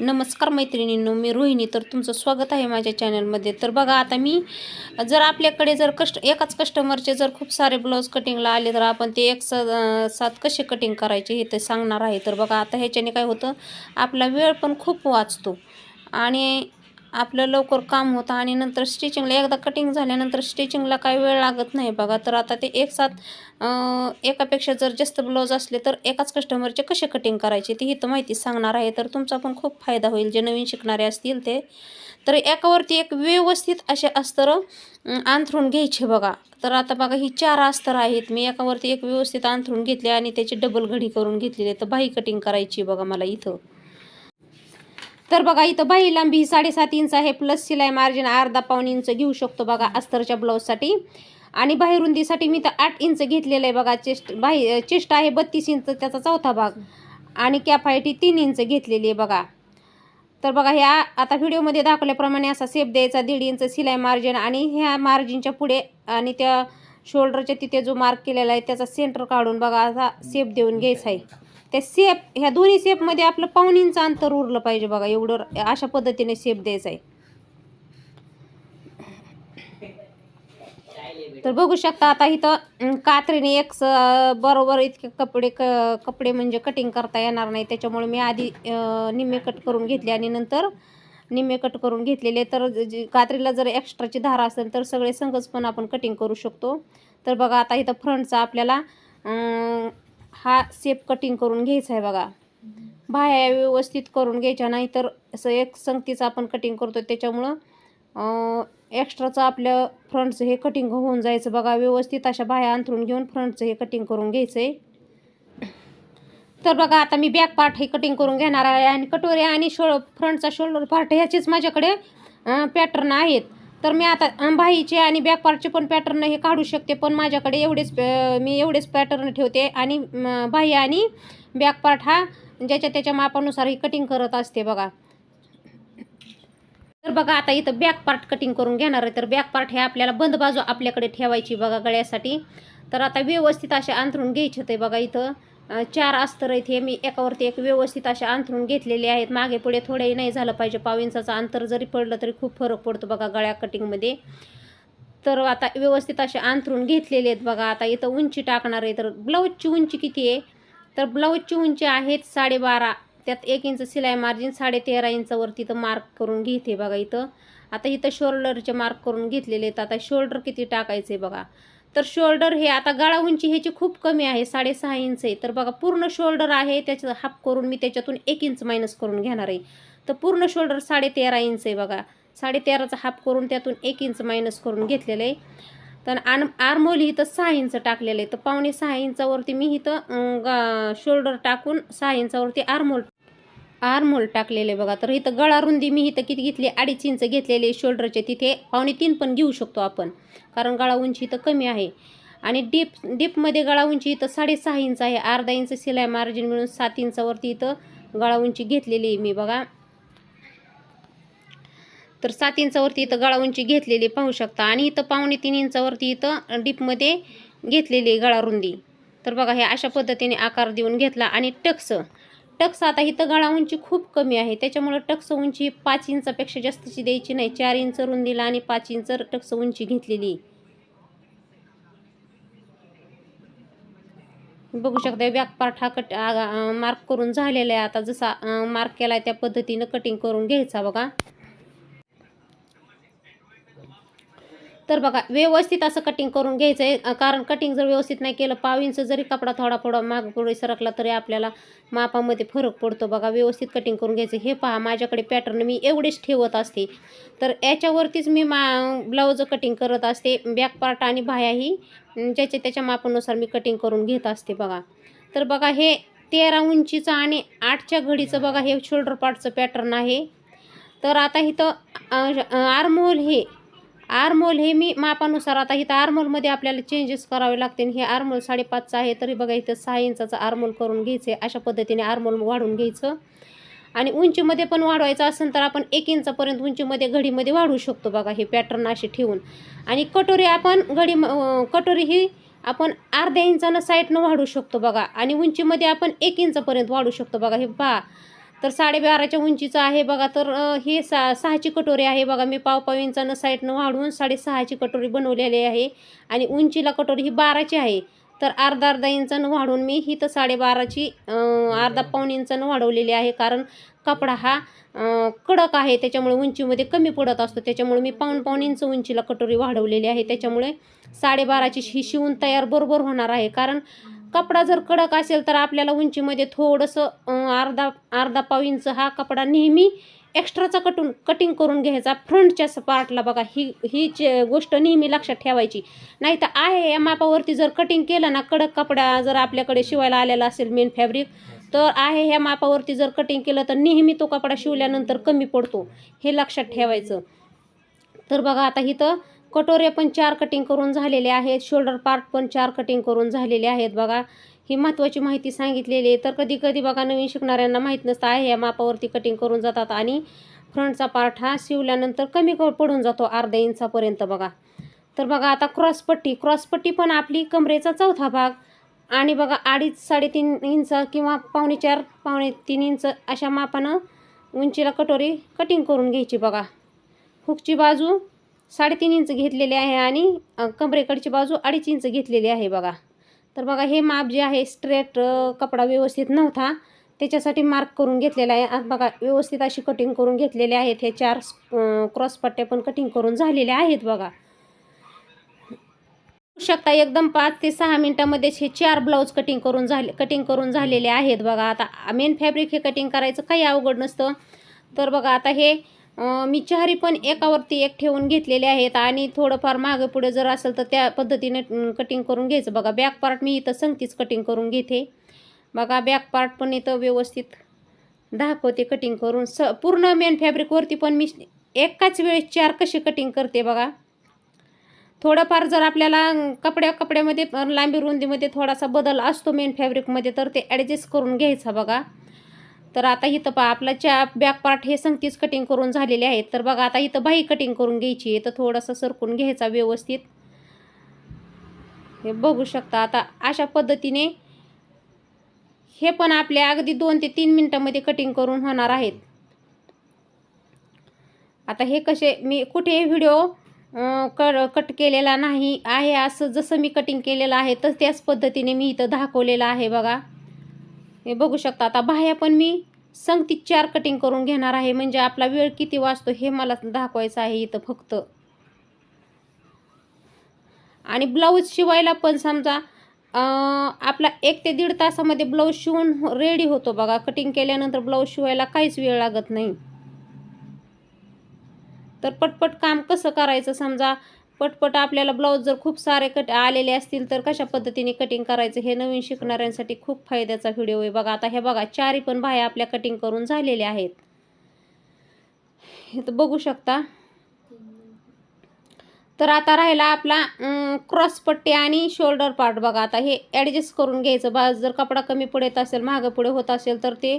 नमस्कार मैत्रिणींनो मी रोहिणी. तर तुमचं स्वागत आहे माझ्या चॅनलमध्ये तर बघा आता मी जर आपल्याकडे जर कष्ट एकाच कस्टमरचे जर खूप सारे ब्लाऊज कटिंगला आले तर आपण ते एक स सात कसे कटिंग करायचे हे ते सांगणार आहे. तर बघा आता ह्याच्याने काय होतं आपला वेळ पण खूप वाचतो. आणि आपलं लवकर काम होतं आणि नंतर स्टिचिंगला एकदा कटिंग झाल्यानंतर स्टिचिंगला काही वेळ लागत नाही बघा. तर आता ते एक साथ एकापेक्षा जर जास्त ब्लाऊज असले तर एकाच कस्टमरचे कसे कटिंग करायचे ते इथं माहिती सांगणार आहे. तर तुमचा पण खूप फायदा होईल. जे नवीन शिकणारे असतील ते. तर एकावरती एक व्यवस्थित असे अस्तर अंथरून घ्यायचे बघा. तर आता बघा ही चार अस्तर आहेत. मी एकावरती एक व्यवस्थित अंथरून घेतले आणि त्याची डबल घडी करून घेतलेली तर बाही कटिंग करायची बघा मला इथं. तर बघा इथं बाही लांबी ही साडेसात इंच आहे प्लस शिलाई मार्जिन अर्धा पाऊण इंच घेऊ शकतो बघा अस्तरच्या ब्लाऊजसाठी आणि बाहेरुंदीसाठी मी तर आठ इंच घेतलेलं आहे बघा चेस्ट बाही चेस्ट आहे बत्तीस इंच त्याचा चौथा भाग. आणि कॅप आहे ती तीन इंच घेतलेली आहे बघा. तर बघा ह्या आता व्हिडिओमध्ये दाखवल्याप्रमाणे असा सेप द्यायचा दीड इंच शिलाई मार्जिन आणि ह्या मार्जिनच्या पुढे आणि त्या शोल्डरच्या तिथे जो मार्क केलेला आहे त्याचा सेंटर काढून बघा असा सेप देऊन घ्यायचा आहे. त्या सेप ह्या दोन्ही सेपमध्ये आपलं पाऊन इंच अंतर उरलं पाहिजे बघा. एवढं अशा पद्धतीने सेप द्यायचा आहे. तर बघू शकता आता इथं कात्रीने एक बरोबर इतके कपडे क कपडे म्हणजे कटिंग करता येणार नाही. त्याच्यामुळे मी आधी निम्मे कट करून घेतले आणि नंतर निम्मे कट करून घेतलेले. तर कात्रीला जर एक्स्ट्राची धार असेल तर सगळे संगच पण आपण कटिंग करू शकतो. तर बघा आता इथं फ्रंटचा आपल्याला हा सेप कटिंग करून घ्यायचा आहे बघा. बाह्या व्यवस्थित करून घ्यायच्या नाही तर असं एक संगतीचं आपण कटिंग करतो त्याच्यामुळं एक्स्ट्राचं आपलं फ्रंटचं हे कटिंग होऊन जायचं बघा. व्यवस्थित अशा बाह्या अंथरून घेऊन फ्रंटचं हे कटिंग करून घ्यायचं आहे तर बघा आता मी बॅक पार्ट हे कटिंग करून घेणार आहे आणि कटोरी आणि शो फ्रंटचा शोल्डर पार्ट ह्याचेच माझ्याकडे पॅटर्न आहेत. तर मी आता अं, आणि बॅक पार्टचे पण पॅटर्न हे काढू शकते पण माझ्याकडे एवढेच मी एवढेच पॅटर्न ठेवते. आणि म, बाही आणि बॅक पार्ट हा ज्याच्या त्याच्या मापानुसार ही कटिंग करत असते बघा. तर बघा आता इथं बॅक पार्ट कटिंग करून घेणार आहे. तर बॅक पार्ट हे आपल्याला बंद बाजू आपल्याकडे ठेवायची बघा गळ्यासाठी. तर आता व्यवस्थित असे अंथरून घ्यायचे ते बघा इथं. चार अस्तर आहेत हे मी एकावरती एक व्यवस्थित असे अंथरून घेतलेले आहेत. मागे पुढे थोडेही नाही झालं पाहिजे. पाव इंचाचं अंतर जरी पडलं तरी खूप फरक पडतो बघा गळ्या कटिंगमध्ये तर आता व्यवस्थित असे अंथरून घेतलेले आहेत बघा. आता इथं उंची टाकणार आहे. तर ब्लाऊजची उंची किती आहे? तर ब्लाऊजची उंची आहेत साडेबारा. त्यात एक इंच सिलाई मार्जिन साडेतेरा इंचावरती मार्क करून घेते बघा इथं. आता इथं शोल्डरचे मार्क करून घेतलेले आहेत. आता शोल्डर किती टाकायचे बघा. तर शोल्डर हे आता गळा उंची ह्याची खूप कमी आहे साडेसहा इंच आहे. तर बघा पूर्ण शोल्डर आहे त्याचं हाफ करून मी त्याच्यातून एक इंच मायनस करून घेणार आहे. तर पूर्ण शोल्डर साडेतेरा इंच आहे बघा. साडे तेराचा हाफ करून त्यातून एक इंच मायनस करून घेतलेलं आहे. तर आन आर्मोल इथं सहा इंच टाकलेलं आहे. तर पावणे सहा इंचावरती मी इथं गा शोल्डर टाकून सहा इंचावरती आर्मोल आर्मोल टाकलेले बघा. तर इथं गळा रुंदी मी इथं किती घेतली? अडीच इंच घेतलेले शोल्डरचे. तिथे पावणे तीन पण घेऊ शकतो आपण. कारण गळा उंची इथं कमी आहे. आणि डीप डीपमध्ये गळा उंची इथं साडेसहा इंच आहे. अर्धा इंच शिलाई मार्जिन मिळून सात इंचावरती इथं गळा उंची घेतलेली आहे मी बघा. तर सात इंचावरती इथं गळा उंची घेतलेली पाहू शकता. आणि इथं पावणे तीन इंचावरती इथं डीपमध्ये घेतलेली आहे गळा रुंदी. तर बघा हे अशा पद्धतीने आकार देऊन घेतला. आणि टक्स टक्स आता इथं गळा उंची खूप कमी आहे. त्याच्यामुळं टक्स उंची पाच इंचापेक्षा जास्तची द्यायची नाही. चार इंच रुंदीला आणि पाच इंच टक्स उंची घेतलेली बघू शकता बॅक पार्ट हा कट मार्क करून झालेला आहे. आता जसा मार्क केला त्या पद्धतीनं कटिंग करून घ्यायचा बघा. तर बघा व्यवस्थित असं कटिंग करून घ्यायचं आहे कारण कटिंग जर व्यवस्थित नाही केलं पाव इंच जरी कपडा थोडा थोडा माग पुढे सरकला तरी आपल्याला मापामध्ये फरक पडतो. बघा व्यवस्थित कटिंग करून घ्यायचं हे पहा माझ्याकडे पॅटर्न मी एवढेच ठेवत असते. तर याच्यावरतीच मी मा ब्लाऊज कटिंग करत असते. बॅक पार्ट आणि बाह्याही ज्याच्या त्याच्या मापानुसार मी कटिंग करून घेत असते बघा. तर बघा हे तेरा उंचीचं आणि आठच्या घडीचं बघा हे शोल्डर पार्टचं पॅटर्न आहे. तर आता इथं आर्महोल हे आर्मोल हे मी मापानुसार आता इथं आर्मोलमध्ये आपल्याला चेंजेस करावे लागतील. हे आर्मोल साडेपाचचं आहे तरी बघा इथं सहा इंचाचं आर्मोल करून घ्यायचं आहे अशा पद्धतीने आर्मोल वाढून घ्यायचं. आणि उंचीमध्ये पण वाढवायचं असेल तर आपण एक इंचापर्यंत उंचीमध्ये घडीमध्ये वाढवू शकतो बघा हे पॅटर्न असे ठेवून. आणि कटोरी आपण घडी कटोरी ही आपण अर्ध्या इंचानं साईडनं वाढू शकतो बघा. आणि उंचीमध्ये आपण एक इंचापर्यंत वाढू शकतो बघा. हे पहा तर साडेबाराच्या उंचीचं आहे बघा तर हे सा सहाची कटोरी आहे बघा. मी पाव पाव इंचानं साईडनं वाढवून साडेसहाची कटोरी बनवलेली आहे आणि उंचीला कटोरी ही बाराची आहे. तर अर्धा अर्धा इंचानं वाढवून मी ही तर साडेबाराची अर्धा पाऊण इंचानं वाढवलेली आहे. कारण कपडा हा कडक आहे त्याच्यामुळे उंचीमध्ये कमी पडत असतो. त्याच्यामुळे मी पाऊण पाऊण इंच उंचीला कटोरी वाढवलेली आहे. त्याच्यामुळे साडेबाराची ही शिवून तयार बरोबर होणार आहे. कारण कपडा जर कडक असेल तर आपल्याला उंचीमध्ये थोडंसं अर्धा अर्धा पाव इंच हा कपडा नेहमी एक्स्ट्राचा कटून कटिंग करून घ्यायचा. फ्रंटच्या पार्टला बघा ही ही जे गोष्ट नेहमी लक्षात ठेवायची. नाही तर आहे या मापावरती जर कटिंग केलं ना कडक कपडा जर आपल्याकडे शिवायला आलेला असेल मेन फॅब्रिक तर आहे ह्या मापावरती जर कटिंग केलं तर नेहमी तो कपडा शिवल्यानंतर कमी पडतो. हे लक्षात ठेवायचं. तर बघा आता इथं कटोरे पण चार कटिंग करून झालेले आहेत. शोल्डर पार्ट पण चार कटिंग करून झालेले आहेत. बघा ही महत्त्वाची माहिती सांगितलेली आहे. तर कधी कधी बघा नवीन शिकणाऱ्यांना माहीत नसतं आहे या मापावरती कटिंग करून जातात आणि फ्रंटचा पार्ट हा शिवल्यानंतर कमी क- पडून जातो अर्ध्या इंचापर्यंत बघा. तर बघा आता क्रॉसपट्टी क्रॉसपट्टी पण आपली कमरेचा चौथा भाग आणि बघा अडीच साडेतीन इंच किंवा पावणे चार पावणे तीन इंच अशा मापानं उंचीला कटोरी कटिंग करून घ्यायची बघा. हुकची बाजू साडेतीन इंच घेतलेले आहे आणि कमरेकडची बाजू अडीच इंच घेतलेली आहे बघा. तर बघा हे माप जे आहे स्ट्रेट कपडा व्यवस्थित नव्हता. त्याच्यासाठी मार्क करून घेतलेला आहे. आज बघा व्यवस्थित अशी कटिंग करून घेतलेले आहेत. हे चार क्रॉस पट्ट्या पण कटिंग करून झालेल्या आहेत बघा. शकता एकदम पाच ते सहा मिनटामध्येच हे चार ब्लाऊज कटिंग करून झाले कटिंग करून झालेले आहेत बघा. आता मेन फॅब्रिक हे कटिंग करायचं काही अवघड नसतं. तर बघा आता हे मी चारी पण एकावरती एक ठेवून घेतलेले आहेत आणि थोडंफार मागे पुढे जर असेल तर त्या पद्धतीने कटिंग करून घ्यायचं. बघा बॅक पार्ट मी इथं संगतीच कटिंग करून घेते. बघा बॅक पार्ट पण इथं व्यवस्थित दाखवते कटिंग करून. स पूर्ण मेन फॅब्रिकवरती पण मी एकाच वेळेस चार कशी कटिंग करते बघा. थोडंफार जर आपल्याला कपड्या कपड्यामध्ये लांबी रुंदीमध्ये थोडासा बदल असतो मेन फॅब्रिकमध्ये तर ते ॲडजस्ट करून घ्यायचा बघा. तर आता इथं पहा आपला च्या बॅक पार्ट हे संगतीच कटिंग करून झालेले आहेत. तर बघा आता इथं बाही कटिंग करून घ्यायची आहे. तर थोडंसं सरकून घ्यायचा व्यवस्थित. हे बघू शकता आता अशा पद्धतीने हे पण आपल्या अगदी दोन ते तीन मिनटामध्ये कटिंग करून होणार आहेत. आता हे कसे मी कुठे व्हिडिओ कट कट केलेला नाही आहे. असं जसं मी कटिंग केलेलं आहे तर त्याच पद्धतीने मी इथं दाखवलेलं आहे बघा. हे बघू शकता. आता बाह्या पण मी संगती चार कटिंग करून घेणार आहे. म्हणजे आपला वेळ किती वाचतो हे मला दाखवायचं आहे इथं फक्त. आणि ब्लाऊज शिवायला पण समजा अं, आपला एक ते दीड तासामध्ये ब्लाऊज शिवून रेडी होतो बघा. कटिंग केल्यानंतर ब्लाऊज शिवायला काहीच वेळ लागत नाही. तर पटपट काम कसं करायचं समजा पटपट आपल्याला ब्लाऊज जर खूप सारे कट आलेले असतील तर कशा पद्धतीने कटिंग करायचं हे नवीन शिकणाऱ्यांसाठी खूप फायद्याचा व्हिडिओ आहे. बघा आता हे बघा चारी पण बाह्या आपल्या कटिंग करून झालेल्या आहेत. हे तर बघू शकता. तर आता राहिला आपला क्रॉस पट्टी आणि शोल्डर पार्ट बघा आता हे ॲडजस्ट करून घ्यायचं. बा जर कपडा कमी पडत असेल मागं पुढे होत असेल तर ते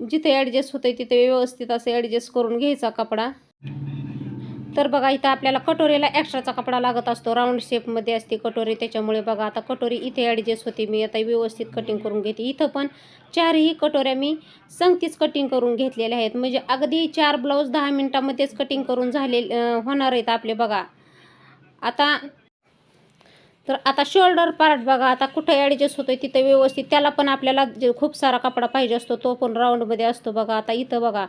जिथे ॲडजस्ट होतं तिथे व्यवस्थित असं ॲडजस्ट करून घ्यायचा कपडा. तर बघा इथं आपल्याला कटोरीला एक्स्ट्राचा कपडा लागत असतो. राऊंड शेपमध्ये असते कटोरी. त्याच्यामुळे बघा आता कटोरी इथे ॲडजस्ट होते. मी आता व्यवस्थित कटिंग करून घेते. इथं पण चारही कटोऱ्या मी संगतीच कटिंग करून घेतलेल्या आहेत. म्हणजे अगदी चार ब्लाऊज दहा मिनटामध्येच कटिंग करून झाले होणार आहेत आपले बघा. आता तर आता शोल्डर पार्ट बघा आता कुठं ॲडजस्ट होतोय तिथं व्यवस्थित. त्याला पण आपल्याला जे खूप सारा कपडा पाहिजे असतो. तो पण राऊंडमध्ये असतो बघा. आता इथं बघा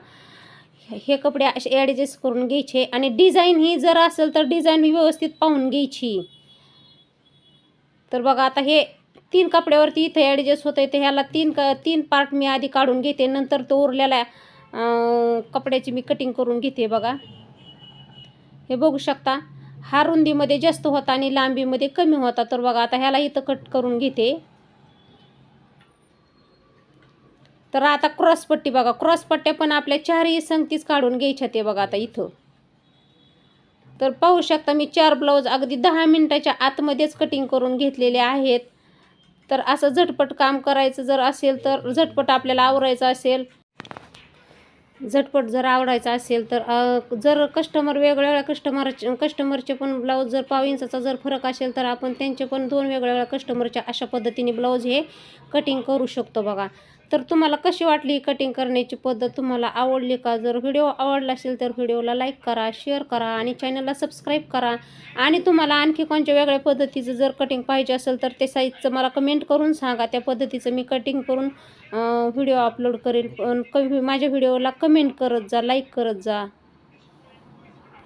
हे कपडे असे ॲडजस्ट करून घ्यायचे आणि डिझाईन ही जर असेल तर डिझाईन ही व्यवस्थित पाहून घ्यायची. तर बघा आता हे तीन कपड्यावरती इथे ॲडजस्ट होतं तर ह्याला तीन क तीन पार्ट मी आधी काढून घेते. नंतर तो उरलेला कपड्याची मी कटिंग करून घेते बघा. हे बघू शकता हा रुंदीमध्ये जास्त होता आणि लांबीमध्ये कमी होता. तर बघा आता ह्याला इथं कट करून घेते. तर आता क्रॉस पट्टी बघा क्रॉसपट्ट्या पण आपल्या चारही संगतीच काढून घ्यायच्या ते बघा आता इथं. तर पाहू शकता मी चार ब्लाऊज अगदी दहा मिनटाच्या आतमध्येच कटिंग करून घेतलेले आहेत. तर असं झटपट काम करायचं जर असेल तर झटपट आपल्याला आवरायचं असेल झटपट जर आवडायचं असेल तर जर कस्टमर वेगवेगळ्या कस्टमर कस्टमरचे पण ब्लाऊज जर पाव इंचाचा जर फरक असेल तर आपण त्यांचे पण दोन वेगवेगळ्या कस्टमरच्या अशा पद्धतीने ब्लाऊज हे कटिंग करू शकतो बघा. तर तुम्हाला कशी वाटली कटिंग करण्याची पद्धत? तुम्हाला आवडली का? जर व्हिडिओ आवडला असेल तर व्हिडिओला लाईक करा शेअर करा आणि चॅनलला सबस्क्राईब करा. आणि तुम्हाला आणखी कोणत्या वेगळ्या पद्धतीचं जर कटिंग पाहिजे असेल तर ते साईजचं मला कमेंट करून सांगा. त्या पद्धतीचं मी कटिंग करून व्हिडिओ अपलोड करेल पण कमी माझ्या व्हिडिओला कमेंट करत जा लाईक करत जा.